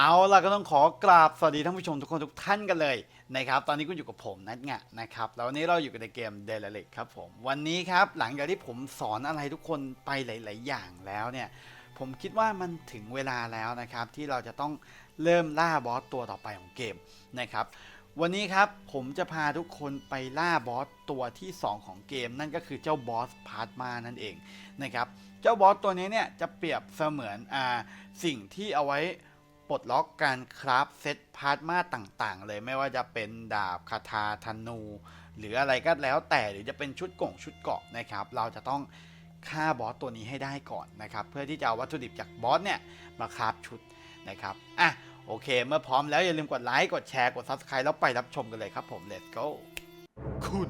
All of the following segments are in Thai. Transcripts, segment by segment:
เอาล่ะก็ต้องขอกราบสวัสดีท่านผู้ชมทุกคนทุกท่านกันเลยนะครับตอนนี้คุณอยู่กับผมนัทงะนะครับแล้ววันนี้เราอยู่กันในเกมเดลเล็กครับผมวันนี้ครับหลังจากที่ผมสอนอะไรทุกคนไปหลาย ๆ อย่างแล้วเนี่ยผมคิดว่ามันถึงเวลาแล้วนะครับที่เราจะต้องเริ่มล่าบอสตัวต่อไปของเกมนะครับวันนี้ครับผมจะพาทุกคนไปล่าบอสตัวที่ 2 ของเกม นั่นก็คือเจ้าบอสพาร์ตมานั่นเองนะครับเจ้าบอสตัวนี้เนี่ยจะเปรียบเสมือนอ่าสิ่งที่เอาไว้ ปลดล็อกการคราฟเซตพาร์ทมาต่างๆ เลยไม่ว่าจะเป็นดาบคาถาธนู หรืออะไรก็แล้วแต่หรือจะเป็นชุดก่งชุดเกาะนะครับ เราจะต้องฆ่าบอสตัวนี้ให้ได้ก่อนนะครับ เพื่อที่จะเอาวัตถุดิบจากบอสเนี่ยมาคราฟชุดนะครับอะโอเค เมื่อพร้อมแล้วอย่าลืมกดไลค์กดแชร์กด Subscribe แล้วไปรับชมกันเลยครับผม let's go คุณ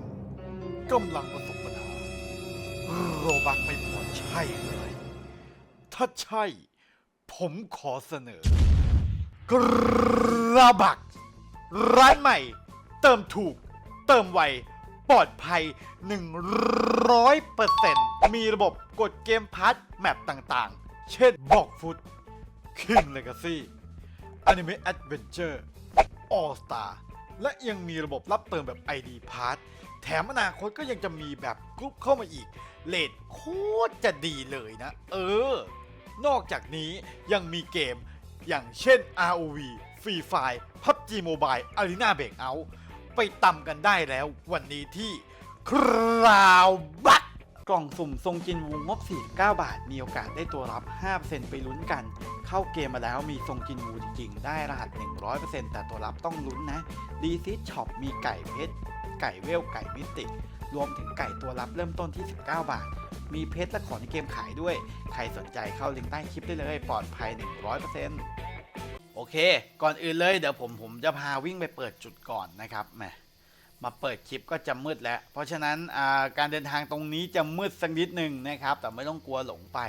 กำลังประสบปัญหาโรบักไม่พอใช่เลยถ้าใช่ ผมขอเสนอ กระบัก ร้านใหม่ เติมถูก เติมไว ปลอดภัย 100%มีระบบกดเกมพาร์ทแมปต่างๆ เช่นบอกฟุต King Legacy Anime Adventure All Star และยังมีระบบรับเติมแบบ ID Pass แถมอนาคตก็ยังจะมีแบบกรุ๊ปเข้ามาอีก เลทโคตรจะดีเลยนะ เออ นอกจากนี้ยังมีเกม อย่างเช่น ROV Free Fire PUBG Mobile Arena Breakout ไปตำกันได้แล้ววันนี้ที่คราวบัตกล่องสุ่มทรงจินวูงบ 49 บาท มีโอกาสได้ตัวรับ 5%ไปลุ้นกัน เข้าเกมมาแล้วมีทรงจินวูจริงๆ ได้รหัส 100%แต่ตัวรับต้องลุ้นนะ ดีซิช็อปมีไก่เพชร ไก่เวล ไก่มิติ รวมถึงไก่ตัวรับเริ่มต้นที่ 19 บาท มีเพชรและของในเกมขายด้วย ใครสนใจเข้าลิงก์ใต้คลิปได้เลย ปลอดภัย 100%โอเค ก่อนอื่นเลยเดี๋ยวผมผมจะพาวิ่งไปเปิดจุดก่อนนะครับแหมมาเปิดคลิปก็จะมืดแล้ว เพราะฉะนั้นการเดินทางตรงนี้จะมืดสักนิดหนึ่งนะครับ แต่ไม่ต้องกลัวหลงไป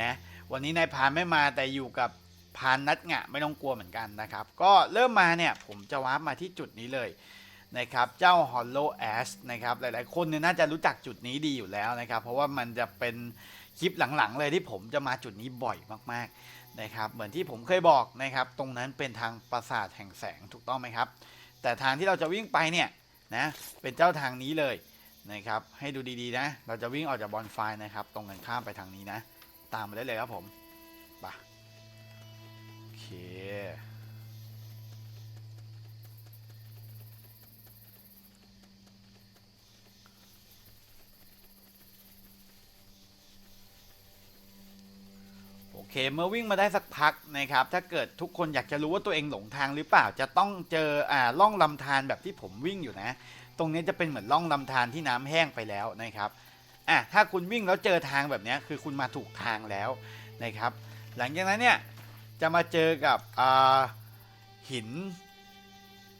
นะวันนี้นายพานไม่มาแต่อยู่กับพานนัดงะไม่ต้องกลัวเหมือนกันนะครับ ก็เริ่มมาเนี่ยผมจะวาร์ปมาที่จุดนี้เลย นะครับเจ้า Hollow Ash นะครับหลายๆ คนเนี่ยน่าจะรู้จักจุดนี้ดีอยู่แล้วนะครับ เพราะว่ามันจะเป็นคลิปหลังๆ เลยที่ผมจะมาจุดนี้บ่อยมากๆนะครับเหมือนที่ผมเคยบอกนะครับ ตรงนั้นเป็นทางปราสาทแห่งแสงถูกต้องไหมครับ แต่ทางที่เราจะวิ่งไปเนี่ยนะเป็นเจ้าทางนี้เลยนะครับให้ดูดีๆนะ เราจะวิ่งออกจากบอนไฟนะครับ ตรงกันข้ามไปทางนี้นะ ตามมาได้เลยครับผมไปโอเค เคเมื่อวิ่งมาได้สักพักนะครับถ้าเกิดทุกคนอยากจะรู้ว่าตัวเองหลงทางหรือเปล่าจะต้องเจออ่าล่องลำธารแบบที่ผมวิ่งอยู่นะ ตรงนี้จะเป็นเหมือนล่องลำธารที่น้ำแห้งไปแล้วนะครับอะถ้าคุณวิ่งแล้วเจอทางแบบนี้คือคุณมาถูกทางแล้วนะครับ หลังจากนั้นเนี่ยจะมาเจอกับอ่าหิน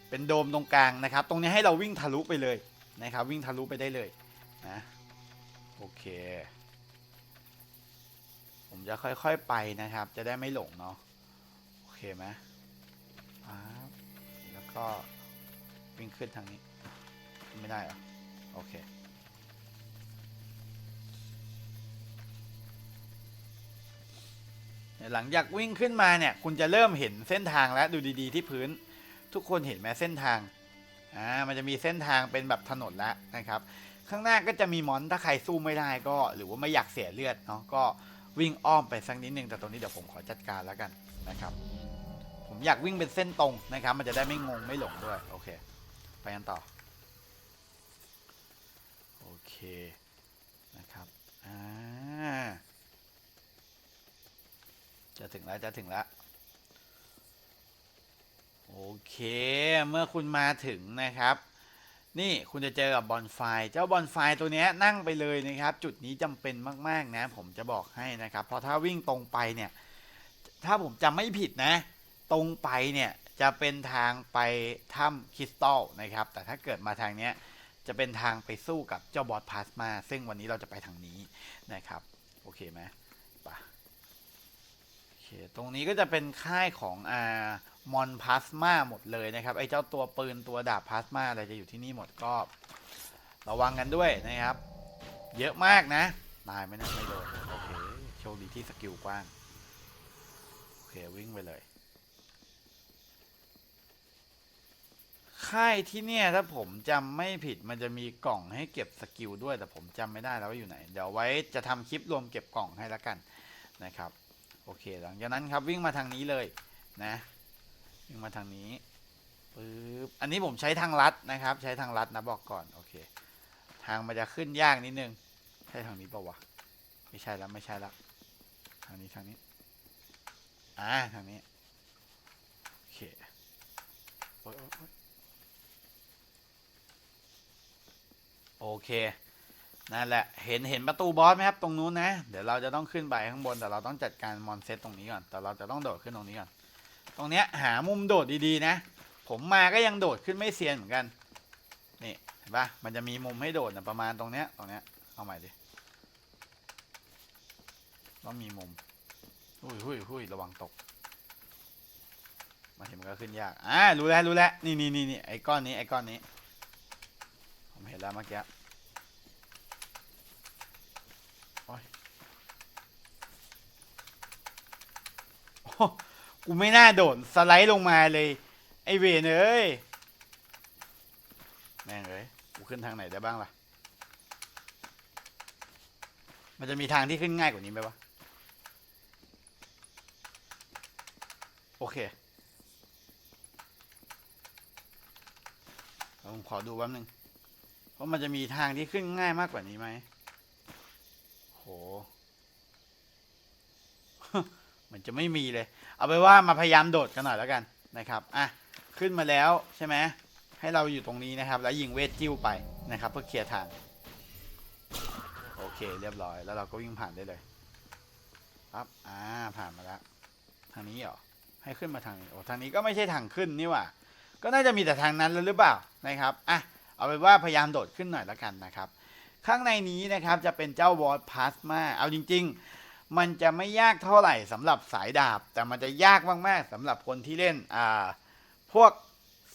เป็นโดมตรงกลางนะครับ ตรงนี้ให้เราวิ่งทะลุไปเลยนะครับ วิ่งทะลุไปได้เลยนะโอเค จะค่อยๆไปนะครับ จะได้ไม่หลงเนาะโอเคไหมแล้วก็วิ่งขึ้นทางนี้ ไม่ได้เหรอโอเคหลังจากวิ่งขึ้นมาเนี่ย คุณจะเริ่มเห็นเส้นทางแล้วดูดีๆที่พื้น ทุกคนเห็นไหมเส้นทางอ่ามันจะมีเส้นทางเป็นแบบถนนแล้วนะครับ ข้างหน้าก็จะมีมอนถ้าใครสู้ไม่ได้ก็ หรือว่าไม่อยากเสียเลือดเนาะก็ วิ่งอ้อมไปสักนิดนึงแต่ตรงนี้เดี๋ยวผมขอจัดการแล้วกันนะครับ ผมอยากวิ่งเป็นเส้นตรงนะครับ มันจะได้ไม่งงไม่หลงด้วยโอเค ไปกันต่อโอเคนะครับอ่าจะถึงแล้วจะถึงแล้วโอเค เมื่อคุณมาถึงนะครับ นี่คุณจะเจอกับบอลไฟเจ้าบอลไฟตัวนี้นั่งไปเลยนะครับ จุดนี้จำเป็นมากๆนะ ผมจะบอกให้นะครับ เพราะถ้าวิ่งตรงไปเนี่ย ถ้าผมจำไม่ผิดนะ ตรงไปเนี่ยจะเป็นทางไปถ้ำคริสตัลนะครับ แต่ถ้าเกิดมาทางเนี้ยจะเป็นทางไปสู้กับเจ้าบอสพลาสมา ซึ่งวันนี้เราจะไปทางนี้นะครับ โอเคไหมไปะโอเค ตรงนี้ก็จะเป็นค่ายของอ่า มอนพลาสมาหมดเลยนะครับ ไอ้เจ้าตัวปืนตัวดาบพลาสมาอะไรจะอยู่ที่นี่หมดก็ ระวังกันด้วยนะครับ เยอะมากนะ ตายไหมนะไม่โดนโอเคโชคดีที่สกิลกว้าง โอเค วิ่งไปเลย ค่ายที่เนี่ยถ้าผมจำไม่ผิดมันจะมีกล่องให้เก็บสกิลด้วย แต่ผมจำไม่ได้แล้วว่าอยู่ไหน เดี๋ยวไว้จะทำคลิปรวมเก็บกล่องให้แล้วกันนะครับ โอเค หลังจากนั้นครับวิ่งมาทางนี้เลยนะ วิ่งมาทางนี้ปึ๊บอันนี้ผมใช้ทางลัดนะครับ ใช้ทางลัดนะบอกก่อนโอเคทางมันจะขึ้นยากนิดนึงใช่ทางนี้ปล่าวะไม่ใช่แล้วไม่ใช่แล้วทางนี้ทางนี้อ่าทางนี้โอเคโอเคนั่นแหละเห็นเห็นประตูบอสไหมครับตรงนู้นนะ เดี๋ยวเราจะต้องขึ้นไปข้างบนแต่เราต้องจัดการมอนเซตตรงนี้ก่อนแต่เราจะต้องโดดขึ้นตรงนี้ก่อน ตรงเนี้ยหามุมโดดดีๆนะ ผมมาก็ยังโดดขึ้นไม่เซียนเหมือนกัน นี่เห็นปะมันจะมีมุมให้โดดนะประมาณตรงเนี้ยตรงเนี้ยเอาใหม่ดิต้องมีมุมหุยหุยหุยระวังตกมาเห็นมันก็ขึ้นยากอ่ารู้แล้วรู้แล้วนี่นี่นี่นี่ไอ้ก้อนนี้ไอ้ก้อนนี้ ผมเห็นแล้วเมื่อกี้โอ้ยโอ้ กูไม่น่าโดดสไลด์ลงมาเลย ไอเวนเอ้ย แม่งเลยกูขึ้นทางไหนได้บ้างล่ะ มันจะมีทางที่ขึ้นง่ายกว่านี้ไหมวะ โอเคผมขอดูแป๊บนึง เพราะมันจะมีทางที่ขึ้นง่ายมากกว่านี้ไหมโห มันจะไม่มีเลย เอาไปนว่ามาพยายามโดดกันหน่อยแล้วกันนะครับอะขึ้นมาแล้วใช่ไหมให้เราอยู่ตรงนี้นะครับ แล้วยิงเวทจิ้วไปนะครับ เพื่อเคลียร์ทางโอเคเรียบร้อยแล้วเราก็วิ่งผ่านได้เลยปั๊บอ่าผ่านมาแล้วทางนี้เหรอให้ขึ้นมาทางนี้โอ้ทางนี้ก็ไม่ใช่ทางขึ้นนี่ว่าก็น่าจะมีแต่ทางนั้นแล้วหรือเปล่านะครับอะเอาเป็นว่าพยายามโดดขึ้นหน่อยแล้วกันนะครับ ข้างในนี้นะครับจะเป็นเจ้าวอร์ดพาสมาเอาจริง ๆ มันจะไม่ยากเท่าไหร่สำหรับสายดาบ แต่มันจะยากมากๆสำหรับคนที่เล่นอ่าพวก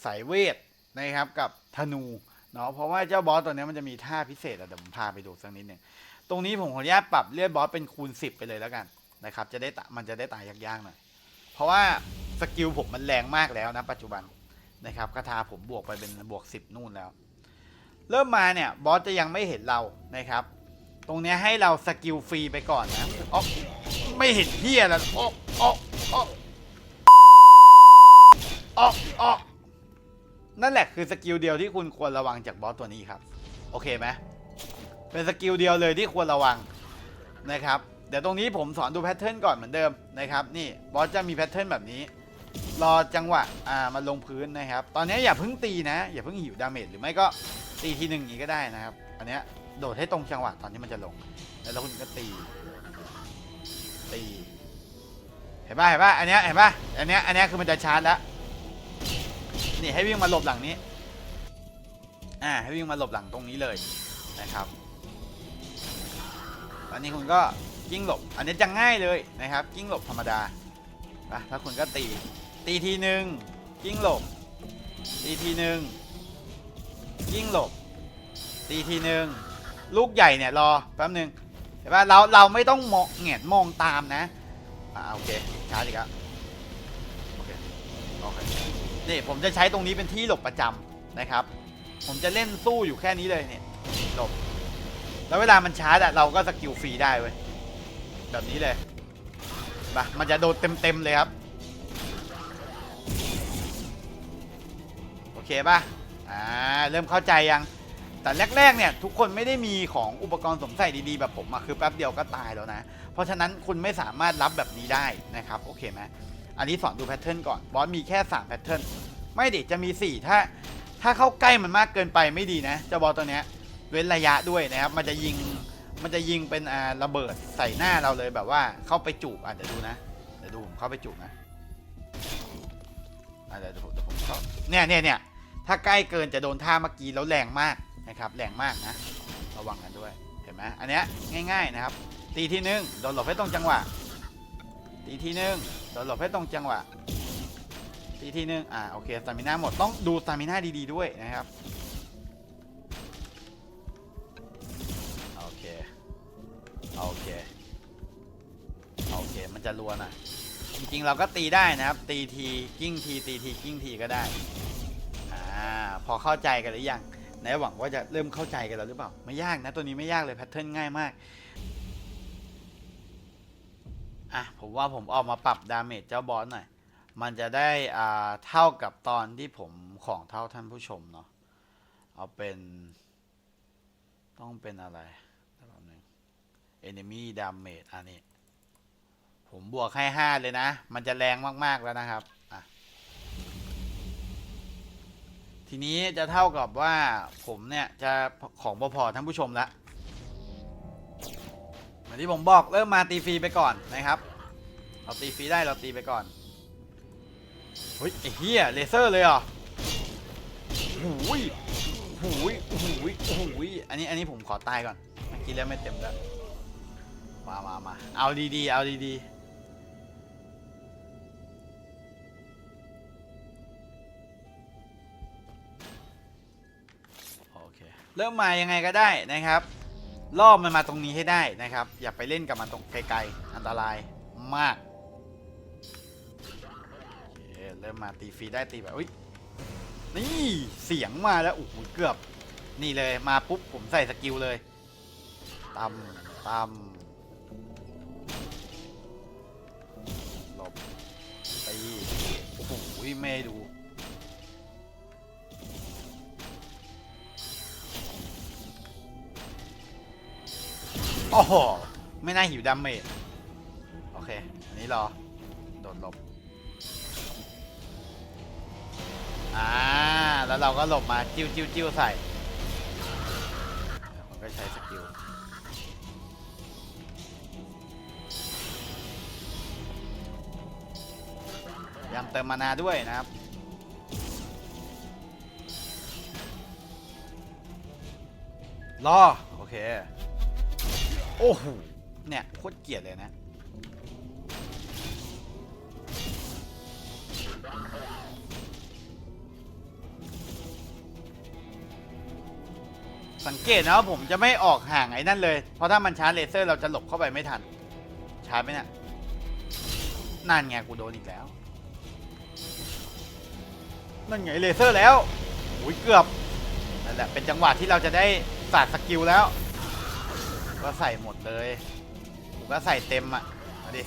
สายเวทนะครับกับธนูเนาะเพราะว่าเจ้าบอสตัวนี้มันจะมีท่าพิเศษอะเดี๋ยวผมพาไปดูสักนิดหนึ่งตรงนี้ผมขออนุญาตปรับเลือดบอสเป็นคูณ 10 ไปเลยแล้วกันนะครับจะได้มันจะได้ตายยากๆหน่อยเพราะว่าสกิลผมมันแรงมากแล้วนะปัจจุบันนะครับคาถาผมบวกไปเป็นบวก 10 นู่นแล้ว เริ่มมาเนี่ยบอสจะยังไม่เห็นเรานะครับ ตรงเนี้ยให้เราสกิลฟรีไปก่อนนะอ๋อไม่เห็นเฮียแล้วอ๋ออ๋ออ๋ออ๋ออ๋อนั่นแหละคือสกิลเดียวที่คุณควรระวังจากบอสตัวนี้ครับ โอเคไหมเป็นสกิลเดียวเลยที่ควรระวังนะครับ เดี๋ยวตรงนี้ผมสอนดูแพทเทิร์นก่อนเหมือนเดิมนะครับ นี่บอสจะมีแพทเทิร์นแบบนี้ รอจังหวะอ่ามันลงพื้นนะครับ ตอนนี้อย่าเพิ่งตีนะ อย่าเพิ่งหิวดาเมจหรือไม่ก็ตีทีหนึ่งอย่างนี้ก็ได้นะครับ อันเนี้ย โดดให้ตรงจังหวะตอนที่มันจะลง แล้วคุณก็ตี ตี เห็นป่ะเห็นป่ะอันเนี้ยเห็นป่ะอันเนี้ยอันเนี้ยคือมันจะชาร์จแล้ว นี่ให้วิ่งมาหลบหลังนี้ อ่าให้วิ่งมาหลบหลังตรงนี้เลยนะครับ อันนี้คุณก็ยิ่งหลบ อันนี้จะง่ายเลยนะครับยิ่งหลบธรรมดานะแล้วคุณก็ตี ตีทีหนึ่งยิ่งหลบ ตีทีหนึ่งยิ่งหลบ ตีทีหนึ่ง ลูกใหญ่เนี่ยรอแป๊บหนึ่งเห็นป่ะเราเราไม่ต้องมองแงนมองตามนะอ่าโอเคช้าอีกแล้วโอเคโอเคนี่ผมจะใช้ตรงนี้เป็นที่หลบประจำนะครับ ผมจะเล่นสู้อยู่แค่นี้เลยเนี่ยหลบ แล้วเวลามันชาร์จอะเราก็สกิลฟรีได้เว้ยแบบนี้เลยปะมันจะโดนเต็มๆเลยครับโอเคป่ะอ่าเริ่มเข้าใจยัง แต่แรกๆเนี่ยทุกคนไม่ได้มีของอุปกรณ์สวมใส่ดีๆแบบผมอะคือแป๊บเดียวก็ตายแล้วนะ เพราะฉะนั้นคุณไม่สามารถรับแบบนี้ได้นะครับโอเคไหมอันนี้สอนดูแพทเทิร์นก่อนบอสมีแค่3แพทเทิร์นไม่ดิจะมี 4 ถ้า ถ้าเข้าใกล้มันมากเกินไปไม่ดีนะเจ้าบอสตัวเนี้ยเว้นระยะด้วยนะครับ มันจะยิงมันจะยิงเป็นอ่าระเบิดใส่หน้าเราเลยแบบว่าเข้าไปจูบอะเดี๋ยวดูนะเดี๋ยวดูผมเข้าไปจูบนะอะเดี๋ยวผมเดี๋ยวผมเข้าเนี่ยเนี่ยเนี่ยถ้าใกล้เกินจะโดนท่าเมื่อกี้แล้วแรงมาก นะครับแรงมากนะ ระวังกันด้วยเห็นไหมอันเนี้ยง่าย ๆนะครับ ตีทีนึงโดนหลบให้ตรงจังหวะ ตีทีนึงโดนหลบให้ตรงจังหวะ ตีทีนึงอ่าโอเคสตามิน่าหมดต้องดูสตามิน่าดีๆด้วยนะครับโอเคโอเคโอเคมันจะรัวน่อยจริงๆเราก็ตีได้นะครับ ตีทีกิ้งทีตีทีกิ้งทีก็ได้อ่าพอเข้าใจกันหรือยัง ไหนหวังว่าจะเริ่มเข้าใจกันแล้วหรือเปล่า ไม่ยากนะ ตัวนี้ไม่ยากเลยแพทเทิร์นง่ายมาก อะ ผมว่าผมออกมาปรับดาเมจเจ้าบอสหน่อย มันจะได้อ่าเท่ากับตอนที่ผมของเท่าท่านผู้ชมเนาะ เอาเป็น ต้องเป็นอะไรแป๊บนึง enemy damage อันนี้ ผมบวกให้ห้าเลยนะ มันจะแรงมาก ๆ แล้วนะครับ อะ ทีนี้จะเท่ากับว่าผมเนี่ยจะของพอๆท่านผู้ชมละเหมือนที่ผมบอกเริ่มมาตีฟรีไปก่อนนะครับเราตีฟรีได้เราตีไปก่อนเฮ้ยไอ้เหี้ยเลเซอร์เลยเหรอหูยหูยหูยหูยอันนี้อันนี้ผมขอตายก่อนเมื่อกี้แล้วไม่เต็มแล้วมามามาเอาดีๆเอาดีๆ เริ่มมายังไงก็ได้นะครับรอบมันมาตรงนี้ให้ได้นะครับ อย่าไปเล่นกับมันตรงไกลๆ อันตรายมากเเริ่มมาตีฟรีได้ตีแบบอุ้ยนี่เสียงมาแล้วโอ้โหเกือบ นี่เลยมาปุ๊บผมใส่สกิลเลยตำตำหลบตีโอ้โหไม่ดู อ้โห ไม่น่าหิวดาเมจโอเค อันนี้รอ โดดหลบ อ่า แล้วเราก็หลบมาจิ้วจิ้วจิ้วใส่มันก็ใช้สกิลยำเติมมานาด้วยนะครับรอโอเค โอ้โห เนี่ยโคตรเกลียดเลยนะ สังเกตนะว่าผมจะไม่ออกห่างไอ้นั่นเลย เพราะถ้ามันชาร์จเลเซอร์เราจะหลบเข้าไปไม่ทัน ชาร์จไหมเนี่ยนั่นไงกูโดนอีกแล้ว นั่นไงเลเซอร์แล้วโอ้ยเกือบนั่นแหละเป็นจังหวะที่เราจะได้สาดสกิลแล้ว ก็ใส่หมดเลยผมก็ใส่เต็มอะมาดิ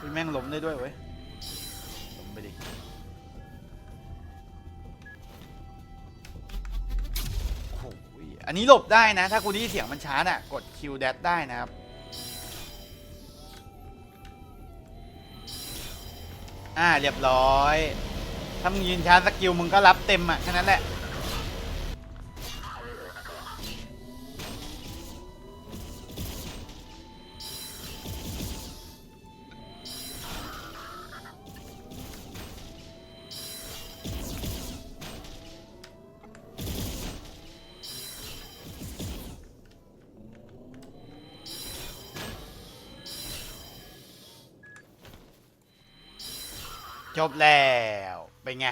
อุ๊ยแม่งล้มได้ด้วยเว้ยล้มไปดิโอยอันนี้หลบได้นะ ถ้าคุณที่เสียงมันช้าน่ะ กด Q d a s ได้นะครับอ่าเรียบร้อย ถ้ามึงยืนช้าสกิลมึงก็รับเต็มอะแค่นั้นแหละ จบแล้วเป็นไง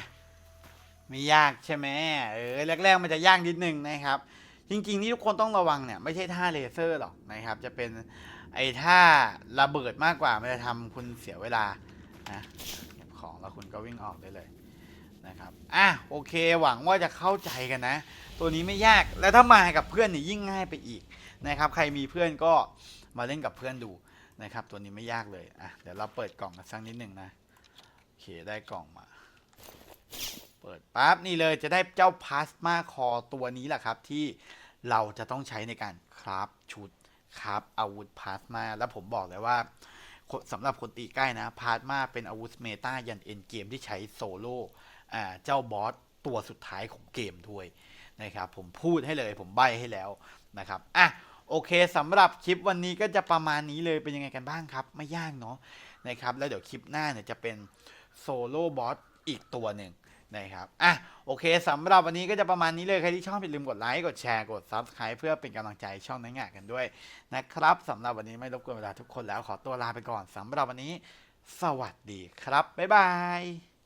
ไม่ยากใช่ไหมเออแรกๆมันจะยากนิดนึงนะครับ จริงๆที่ทุกคนต้องระวังเนี่ยไม่ใช่ท่าเลเซอร์หรอกนะครับ จะเป็นไอ้ท่าระเบิดมากกว่ามันจะทำคุณเสียเวลานะเก็บของแล้วคุณก็วิ่งออกได้เลยนะครับอะโอเคหวังว่าจะเข้าใจกันนะ ตัวนี้ไม่ยากแล้วถ้ามากับเพื่อนเนี่ยยิ่งง่ายไปอีกนะครับใครมีเพื่อนก็มาเล่นกับเพื่อนดูนะครับ ตัวนี้ไม่ยากเลยอะเดี๋ยวเราเปิดกล่องกันสักนิดหนึ่งนะ ได้กล่องมา เปิดปั๊บนี่เลยจะได้เจ้าพลาสมาคอตัวนี้แหละครับ ที่เราจะต้องใช้ในการคราฟชุดคราฟอาวุธพลาสมา แล้วผมบอกเลยว่าสำหรับคนตีใกล้นะพลาสมาเป็นอาวุธเมตายันเอ็นเกมที่ใช้โซโล่เจ้าบอสตัวสุดท้ายของเกมด้วยนะครับผมพูดให้เลยผมใบให้แล้วนะครับอะโอเคสำหรับคลิปวันนี้ก็จะประมาณนี้เลยเป็นยังไงกันบ้างครับ ไม่ยากเนาะนะครับ แล้วเดี๋ยวคลิปหน้าเนี่ยจะเป็น โซโล่บอสอีกตัวหนึ่งนะครับ อะ โอเคสำหรับวันนี้ก็จะประมาณนี้เลย ใครที่ชอบอย่าลืมกดไลค์ กดแชร์ กด Subscribe เพื่อเป็นกำลังใจช่องนังงานกันด้วยนะครับสำหรับวันนี้ไม่รบกวนเวลาทุกคนแล้วขอตัวลาไปก่อนสำหรับวันนี้ สวัสดีครับ บ๊ายบาย